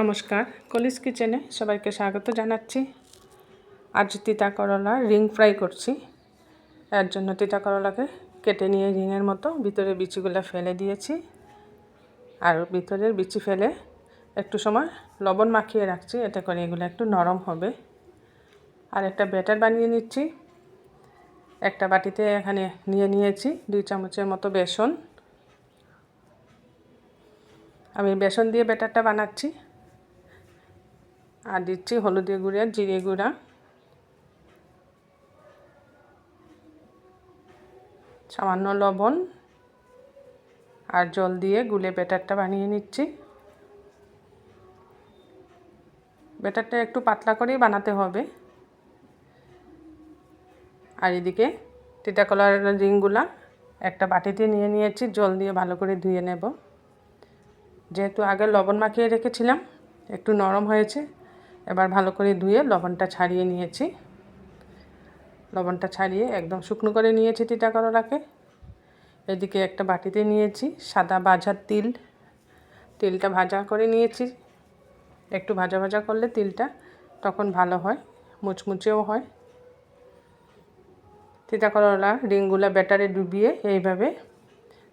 নমস্কার, কলিস কিচেনে সবাইকে স্বাগত জানাচ্ছি। আজ তিতা করলা রিং ফ্রাই করছি। এর জন্য তিতা করলাকে কেটে নিয়ে রিংয়ের মতো ভিতরে বিচিগুলো ফেলে দিয়েছি। আর ভিতরের বিচি ফেলে একটু সময় লবণ মাখিয়ে রাখছি, এতে করে এগুলো একটু নরম হবে। আর একটা ব্যাটার বানিয়ে নিচ্ছি। একটা বাটিতে এখানে নিয়ে নিয়েছি দুই চামচের মতো বেসন। আমি বেসন দিয়ে ব্যাটারটা বানাচ্ছি। আর দিচ্ছি হলুদের গুঁড়া, জিরে গুঁড়া। সামান্য লবণ আর জল দিয়ে গুলে ব্যাটারটা বানিয়ে নিচ্ছি। ব্যাটারটা একটু পাতলা করেই বানাতে হবে। আর এদিকে তিতা কলার রিংগুলা একটা বাটিতে নিয়ে নিয়েছি, জল দিয়ে ভালো করে ধুয়ে নেব। যেহেতু আগে লবণ মাখিয়ে রেখেছিলাম, একটু নরম হয়েছে এবার ভালো করে ধুয়ে লবণটা ছাড়িয়ে নিয়েছি। লবণটা ছাড়িয়ে একদম শুকনো করে নিয়েছি তিতা করলাকে এদিকে একটা বাটিতে নিয়েছি সাদা ভাজার তিল। তিলটা ভাজা করে নিয়েছি। একটু ভাজা ভাজা করলে তিলটা তখন ভালো হয়, মুচমুচেও হয়। তিতা করলা রিংগুলা ব্যাটারে ডুবিয়ে এইভাবে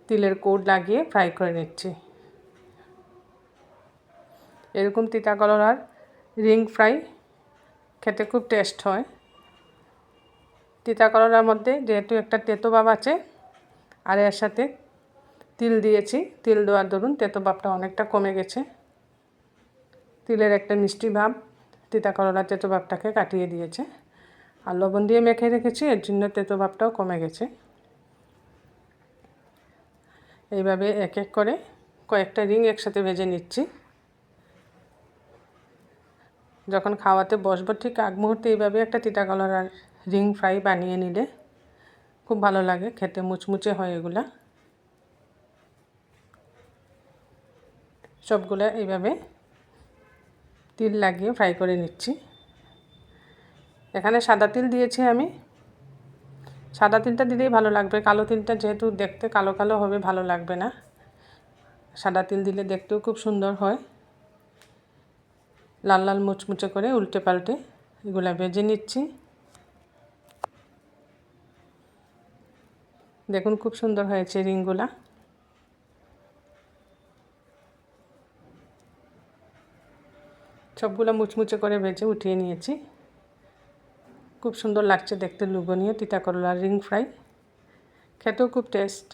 তিলের কোড লাগিয়ে ফ্রাই করে নিচ্ছি। এরকম তিতা করলার রিং ফ্রাই খেতে খুব টেস্ট হয়। তিতা করলার মধ্যে যেহেতু একটা তেতো ভাব আছে, আর এর সাথে তিল দিয়েছি। তিল দেওয়ার দরুন তেতো ভাবটা অনেকটা কমে গেছে। তিলের একটা মিষ্টি ভাব তিতা করলা তেতো ভাবটাকে কাটিয়ে দিয়েছে। আর লবণ দিয়ে মেখে রেখেছি, এর জন্য তেতো ভাবটাও কমে গেছে। এইভাবে এক এক করে কয়েকটা রিং একসাথে ভেজে নিচ্ছি। যখন খাওয়াতে বসবো, ঠিক আগ মুহূর্তে এইভাবে একটা তিতা কলার আর রিং ফ্রাই বানিয়ে নিলে খুব ভালো লাগে, খেতে মুচমুচে হয় এগুলা। সবগুলো এইভাবে তিল লাগিয়ে ফ্রাই করে নিচ্ছি। এখানে সাদা তিল দিয়েছি আমি। সাদা তিলটা দিলেই ভালো লাগবে, কালো তিলটা যেহেতু দেখতে কালো কালো হবে, ভালো লাগবে না। সাদা তিল দিলে দেখতেও খুব সুন্দর হয়। লাল লাল মুচমুচে করে উল্টে পাল্টে এগুলা ভেজে নিচ্ছি। দেখুন খুব সুন্দর হয়েছে রিংগুলা। সবগুলো মুচমুচে করে ভেজে উঠিয়ে নিয়েছি। খুব সুন্দর লাগছে দেখতে লুবনীয় তিতা করলার রিং ফ্রাই। খেতেও খুব টেস্ট।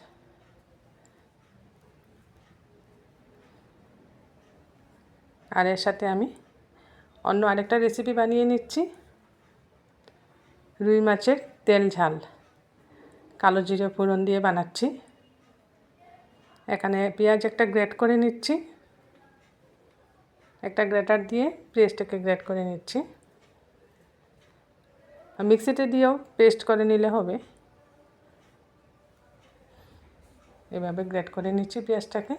আর এর সাথে আমি অন্য আরেকটা রেসিপি বানিয়ে নিচ্ছি। রুই মাছের তেল ঝাল। কালো জিরে ফোড়ন দিয়ে বানাচ্ছি। এখানে পেঁয়াজ একটা গ্রেট করে নিচ্ছি। একটা গ্রেটার দিয়ে পেঁয়াজটাকে গ্রেট করে নিচ্ছি। মিক্সিতে দিয়েও পেস্ট করে নিলে হবে। এভাবে গ্রেট করে নিচ্ছি পেঁয়াজটাকে।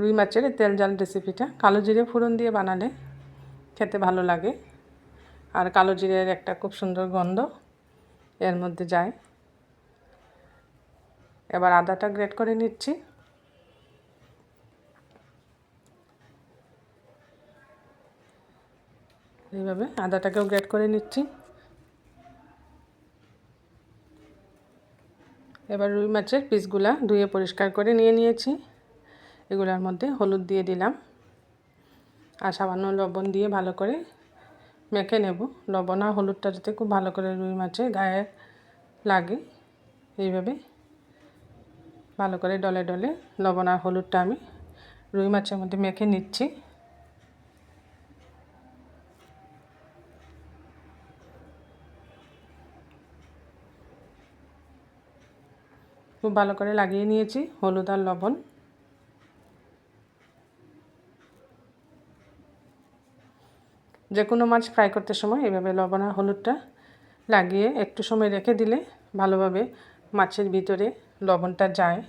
রুই মাছের তেল জাল রেসিপিটা কালো জিরে ফোড়ন দিয়ে বানালে খেতে ভালো লাগে। আর কালো জিরের একটা খুব সুন্দর গন্ধ এর মধ্যে যায়। এবার আদাটা গ্রেট করে নিচ্ছি। এইভাবে আদাটাকেও গ্রেট করে নিচ্ছি। এবার রুই মাছের পিসগুলা ধুয়ে পরিষ্কার করে নিয়ে নিয়েছি। এগুলোর মধ্যে হলুদ দিয়ে দিলাম। আর সামান্য লবণ দিয়ে ভালো করে মেখে নেব। লবণ আর হলুদটা যাতে খুব ভালো করে রুই মাছের গায়ে লাগে, এইভাবে ভালো করে ডলে ডলে লবণ আর হলুদটা আমি রুই মাছের মধ্যে মেখে নিচ্ছি। খুব ভালো করে লাগিয়ে নিয়েছি হলুদ আর লবণ। যে কোনো মাছ ফ্রাই করতে সময় এভাবে লবণ আর হলুদটা লাগিয়ে একটু সময় রেখে দিলে ভালোভাবে মাছের ভিতরে লবণটা যায়।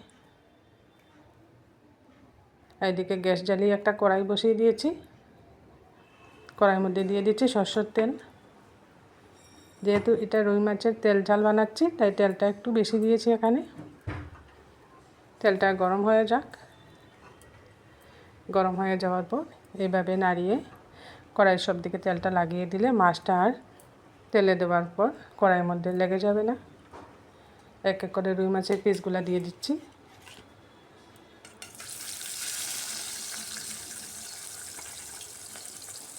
এইদিকে গ্যাস জ্বালিয়ে একটা কড়াই বসিয়ে দিয়েছি। কড়াইয়ের মধ্যে দিয়ে দিচ্ছি সরষের তেল। যেহেতু এটা রুই মাছের তেল ঝাল বানাচ্ছি, তাই তেলটা একটু বেশি দিয়েছি এখানে। তেলটা গরম হয়ে যাক। গরম হয়ে যাওয়ার পর এইভাবে নাড়িয়ে কড়াই সব দিকে তেলটা লাগিয়ে দিলে মাছটা আর তেলে দেওয়ার পর কড়াইয়ের মধ্যে লেগে যাবে না। এক এক করে রুই মাছের পিসগুলো দিয়ে দিচ্ছি।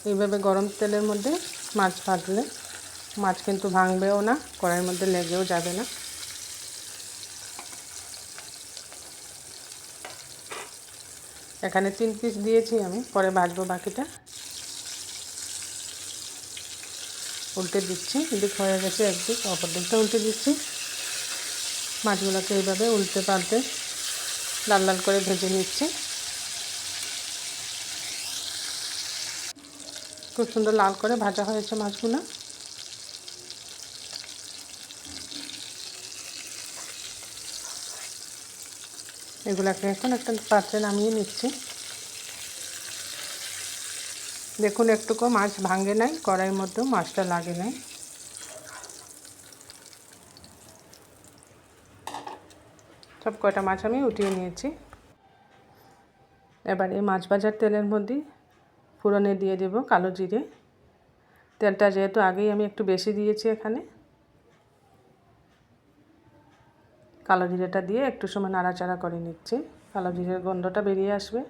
এইভাবে গরম তেলের মধ্যে মাছ ভাজলে মাছ কিন্তু ভাঙবেও না, কড়াইয়ের মধ্যে লেগেও যাবে না। এখানে তিন পিস দিয়েছি আমি, পরে ভাজবো বাকিটা। উল্টে দিচ্ছি, এদিক হয়ে গেছে একদিক, অপর দিকটা উল্টে দিচ্ছি। মাছগুলোকে এইভাবে উল্টে পাল্টে লাল লাল করে ভেজে নিচ্ছি। খুব সুন্দর লাল করে ভাজা হয়েছে মাছগুলো। এগুলাকে এখন একটা পাত্রে নামিয়ে নিচ্ছি। দেখুন, একটুকু মাছ ভাঙে নাই, কড়াইয়ের মধ্যেও মাছটা লাগে নাই। সব কয়টা মাছ আমি উঠিয়ে নিয়েছি। এবার এই মাছ ভাজার তেলের মধ্যে ফুরনে দিয়ে দেব কালো জিরে। তেলটা যেহেতু আগেই আমি একটু বেশি দিয়েছি এখানে। কালো জিরেটা দিয়ে একটু সময় নাড়াচাড়া করে নিচ্ছি। কালো জিরের গন্ধটা বেরিয়ে আসবে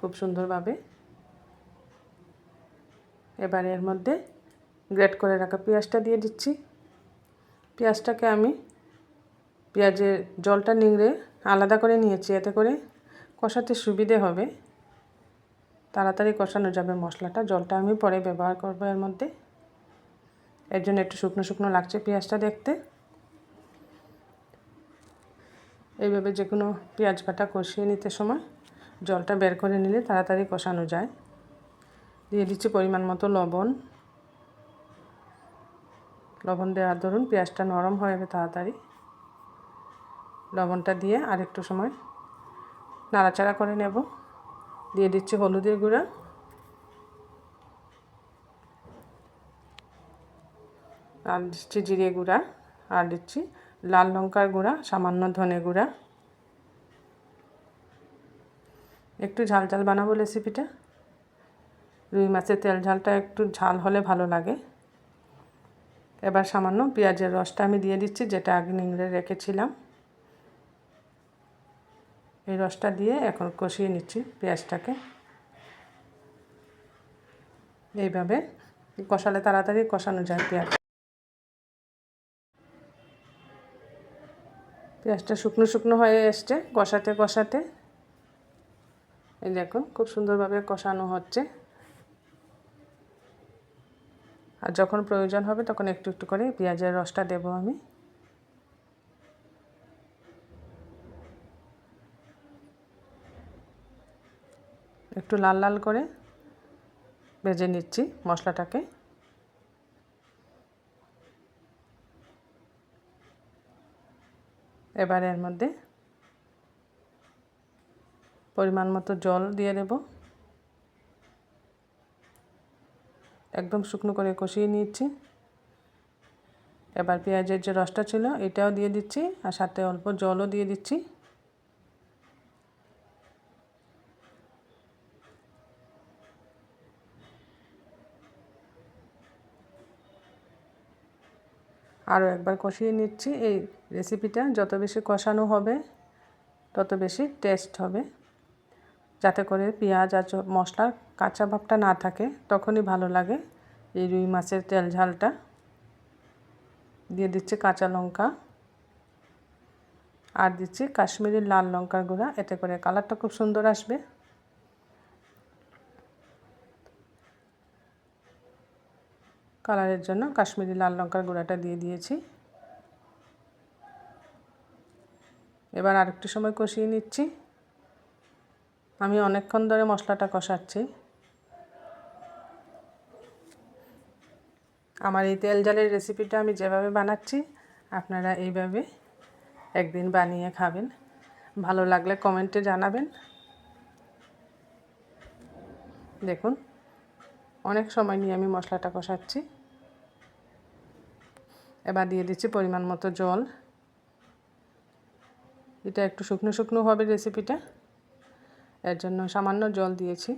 খুব সুন্দরভাবে। এবার এর মধ্যে গ্রেট করে রাখা পেঁয়াজটা দিয়ে দিচ্ছি। পেঁয়াজটাকে আমি পেঁয়াজের জলটা নিংড়ে আলাদা করে নিয়েছি, এতে করে কষাতে সুবিধে হবে। তাড়াতাড়ি কষানো যাবে মশলাটা, জলটা আমি পরে ব্যবহার করব এর মধ্যে। এর জন্য একটু শুকনো শুকনো লাগছে পেঁয়াজটা দেখতে। এইভাবে যে কোনো পেঁয়াজ কাটা কষিয়ে নিতে সময় জলটা বের করে নিলে তাড়াতাড়ি কষানো যায়। দিয়ে দিচ্ছি পরিমাণ মতো লবণ। লবণ দেওয়ার ধরুন পেঁয়াজটা নরম হয়ে যাবে তাড়াতাড়ি। লবণটা দিয়ে আরেকটু সময় নাড়াচাড়া করে নেব। দিয়ে দিচ্ছি হলুদের গুঁড়া। আর দিচ্ছি জিরে গুঁড়া। আর দিচ্ছি লাল লঙ্কার গুঁড়া, সামান্য ধনে গুঁড়া। একটু ঝাল ঝাল বানাবো রেসিপিটা। রুই মাছের তেল ঝালটা একটু ঝাল হলে ভালো লাগে। এবার সামান্য পেঁয়াজের রসটা আমি দিয়ে দিচ্ছি, যেটা আগে নিংড়ে রেখেছিলাম। এই রসটা দিয়ে এখন কষিয়ে নিচ্ছি পেঁয়াজটাকে। এইভাবে কষালে তাড়াতাড়ি কষানো যায় পেঁয়াজ। পেঁয়াজটা শুকনো শুকনো হয়ে এসছে, কষাতে কষাতে। এই দেখুন খুব সুন্দরভাবে কষানো হচ্ছে। আর যখন প্রয়োজন হবে তখন একটু একটু করে পেঁয়াজের রসটা দেব আমি। একটু লাল লাল করে ভেজে নিচ্ছি মশলাটাকে। এবার এর মধ্যে পরিমাণ মতো জল দিয়ে দেব। একদম শুকনো করে কষিয়ে নিচ্ছি এবার পেঁয়াজের যে রসটা ছিল, এটাও দিয়ে দিচ্ছি আর সাথে অল্প জলও দিয়ে দিচ্ছি। আরও একবার কষিয়ে নিচ্ছি। এই রেসিপিটা যত বেশি কষানো হবে, তত বেশি টেস্ট হবে। যাতে করে পেঁয়াজ আর মশলার কাঁচা ভাবটা না থাকে, তখনই ভালো লাগে এই রুই মাছের তেল ঝালটা। দিয়ে দিচ্ছি কাঁচা লঙ্কা। আর দিচ্ছি কাশ্মীরি লাল লঙ্কার গুঁড়া, এতে করে কালারটা খুব সুন্দর আসবে। কালারের জন্য কাশ্মীরি লাল লঙ্কার গুঁড়াটা দিয়ে দিয়েছি। এবার আরেকটু সময় কষিয়ে নিচ্ছি। আমি অনেকক্ষণ ধরে মশলাটা কষাচ্ছি। আমার এই তেল জালের রেসিপিটা আমি যেভাবে বানাচ্ছি, আপনারা এইভাবে একদিন বানিয়ে খাবেন। ভালো লাগলে কমেন্টে জানাবেন। দেখুন, অনেক সময় নিয়ে আমি মশলাটা কষাচ্ছি। এবার দিয়ে দিচ্ছি পরিমাণ মতো জল। এটা একটু শুকনো শুকনো হবে রেসিপিটা এর জন্য সামান্য জল দিয়েছি।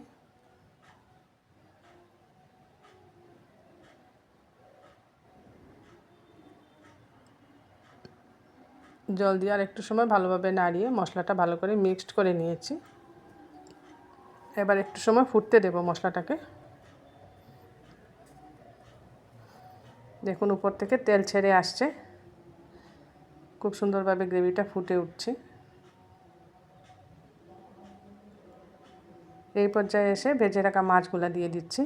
জল দিয়ে আর একটু সময় ভালোভাবে নাড়িয়ে মশলাটা ভালো করে মিক্সড করে নিয়েছি। এবার একটু সময় ফুটতে দেব মশলাটাকে। দেখুন, উপর থেকে তেল ছেড়ে আসছে। খুব সুন্দরভাবে গ্রেভিটা ফুটে উঠছে। এই পর্যায়ে এসে ভেজে রাখা মাছগুলো দিয়ে দিচ্ছি।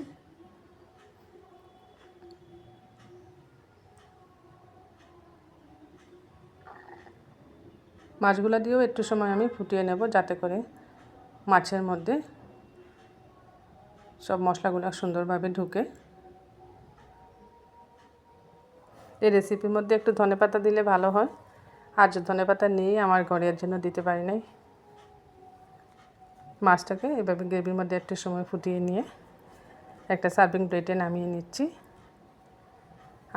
মাছগুলো দিয়েও একটু সময় আমি ফুটিয়ে নেব যাতে করে মাছের মধ্যে সব মশলাগুলো সুন্দরভাবে ঢুকে। এই রেসিপির মধ্যে একটু ধনে পাতা দিলে ভালো হয়। আর যে ধনে পাতা নেই আমার ঘরের জন্য দিতে পারি নাই। মাছটাকে এভাবে গ্রেভির মধ্যে একটু সময় ফুটিয়ে নিয়ে একটা সার্ভিং প্লেটে নামিয়ে নিচ্ছি।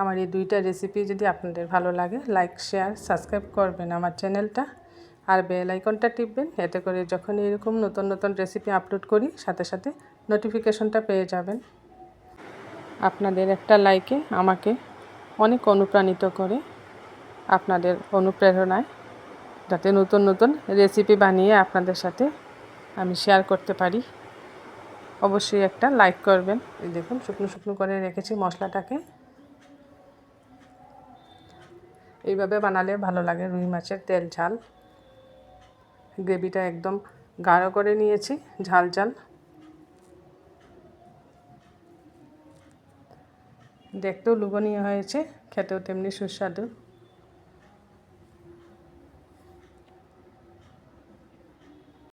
আমার এই দুইটা রেসিপি যদি আপনাদের ভালো লাগে লাইক শেয়ার সাবস্ক্রাইব করবেন আমার চ্যানেলটা আর বেল আইকনটা টিপবেন, এতে করে যখন এরকম নতুন নতুন রেসিপি আপলোড করি, সাথে সাথে নোটিফিকেশনটা পেয়ে যাবেন। আপনাদের একটা লাইকে আমাকে অনেক অনুপ্রাণিত করে আপনাদের অনুপ্রেরণায়, যাতে নতুন নতুন রেসিপি বানিয়ে আপনাদের সাথে আমি শেয়ার করতে পারি। অবশ্যই একটা লাইক করবেন। এই দেখুন, শুকনো শুকনো করে রেখেছি মশলাটাকে। এইভাবে বানালে ভালো লাগে, রুই মাছের তেল, ঝাল। গ্রেভিটা একদম গাঢ় করে নিয়েছি, ঝাল ঝাল। দেখতেও লুবনীয় হয়েছে, খেতেও তেমনি সুস্বাদু।